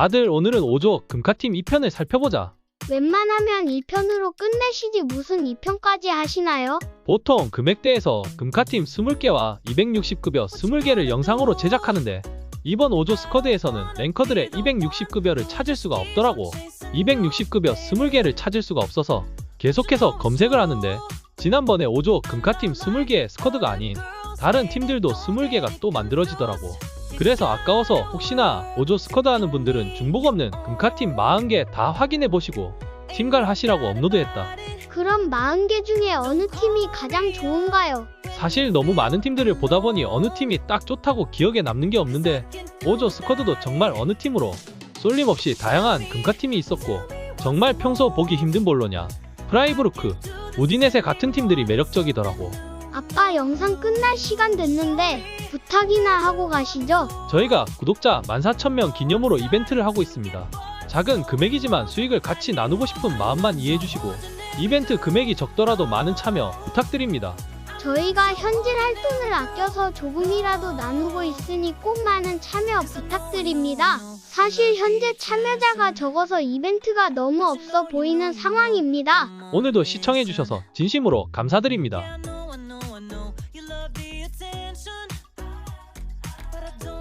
아들 오늘은 5조 금카팀 2편을 살펴보자. 웬만하면 1편으로 끝내시지 무슨 2편까지 하시나요? 보통 금액대에서 금카팀 20개와 260급여 20개를 영상으로 제작하는데 이번 5조 스쿼드에서는 랭커들의 260급여를 찾을 수가 없더라고. 260급여 20개를 찾을 수가 없어서 계속해서 검색을 하는데 지난번에 5조 금카팀 20개의 스쿼드가 아닌 다른 팀들도 20개가 또 만들어지더라고. 그래서 아까워서 혹시나 5조 스쿼드 하는 분들은 중복 없는 금카팀 40개 다 확인해 보시고 팀갈 하시라고 업로드했다. 그럼 40개 중에 어느 팀이 가장 좋은가요? 사실 너무 많은 팀들을 보다 보니 어느 팀이 딱 좋다고 기억에 남는 게 없는데 5조 스쿼드도 정말 어느 팀으로 쏠림 없이 다양한 금카팀이 있었고 정말 평소 보기 힘든 볼로냐 프라이브루크 우디넷의 같은 팀들이 매력적이더라고 아빠 영상 끝날 시간 됐는데 부탁이나 하고 가시죠. 저희가 구독자 14,000명 기념으로 이벤트를 하고 있습니다 작은 금액이지만 수익을 같이 나누고 싶은 마음만 이해해 주시고 이벤트 금액이 적더라도 많은 참여 부탁드립니다 저희가 현질할 돈을 아껴서 조금이라도 나누고 있으니 꼭 많은 참여 부탁드립니다. 사실 현재 참여자가 적어서 이벤트가 너무 없어 보이는 상황입니다. 오늘도 시청해 주셔서 진심으로 감사드립니다